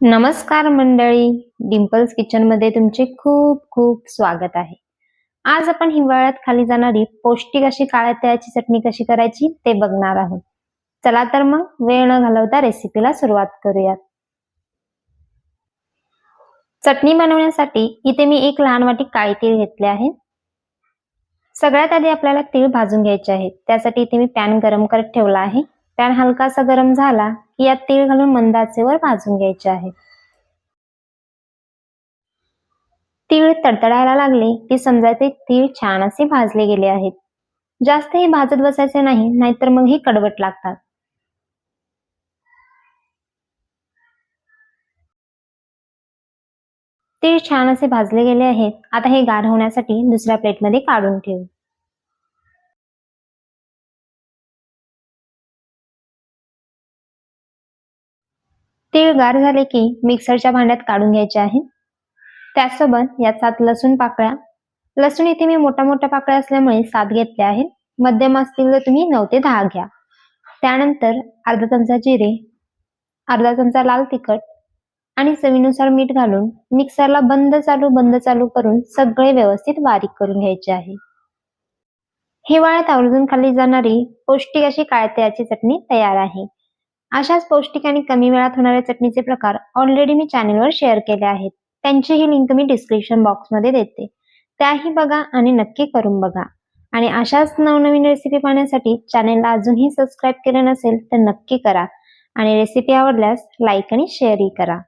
नमस्कार मंडळी. डिम्पल्स किचनमध्ये तुमचे खूप खूप स्वागत आहे. आज आपण हिवाळ्यात खाली जाणारी पौष्टिक अशी काळ्या तिळाची चटणी कशी करायची ते बघणार आहोत. चला तर मग वेळ न घालवता रेसिपीला सुरुवात करूयात. चटणी बनवण्यासाठी इथे मी एक लहान वाटी काळी तीळ घेतले आहे. सगळ्यात आधी आपल्याला तीळ भाजून घ्यायचे आहेत त्यासाठी इथे मी पॅन गरम करत ठेवला आहे. पॅन हलकासा गरम झाला की यात तीळ घालून मंदाचेवर भाजून घ्यायचे आहे तीळ तडतडायला लागले की समजायचे तीळ छान असे भाजले गेले आहेत. जास्तही भाजत बसायचे नाही नाहीतर मग हे कडवट लागतात. तीळ छान असे भाजले गेले आहेत. आता हे गार होण्यासाठी दुसऱ्या प्लेटमध्ये काढून ठेवू. तीळ गार झाले की मिक्सरच्या भांड्यात काढून घ्यायचे आहे. त्याचसोबत यात सात लसूण पाकळ्या. लसूण इथे मी मोठ्या मोठ्या पाकळ्या असल्यामुळे सात घेतल्या आहेत. मध्यम असतील तर तुम्ही नऊ ते दहा घ्या. त्यानंतर अर्धा चमचा जिरे अर्धा चमचा लाल तिखट आणि चवीनुसार मीठ घालून मिक्सरला बंद चालू बंद चालू करून सगळे व्यवस्थित बारीक करून घ्यायचे आहे. हिवाळ्यात आवर्जून खाल्ली जाणारी पौष्टिक अशी काळत्याची चटणी तयार आहे. अशाच पौष्टिक आणि कमी वेळात होणाऱ्या चटणीचे प्रकार ऑलरेडी मी चॅनेलवर शेअर केले आहेत. त्यांचीही लिंक मी डिस्क्रिप्शन बॉक्समध्ये देते. त्याही बघा आणि नक्की करून बघा. आणि अशाच नवनवीन रेसिपी पाहण्यासाठी चॅनेलला अजूनही सबस्क्राईब केलं नसेल तर नक्की करा. आणि रेसिपी आवडल्यास लाईक आणि शेअरही करा.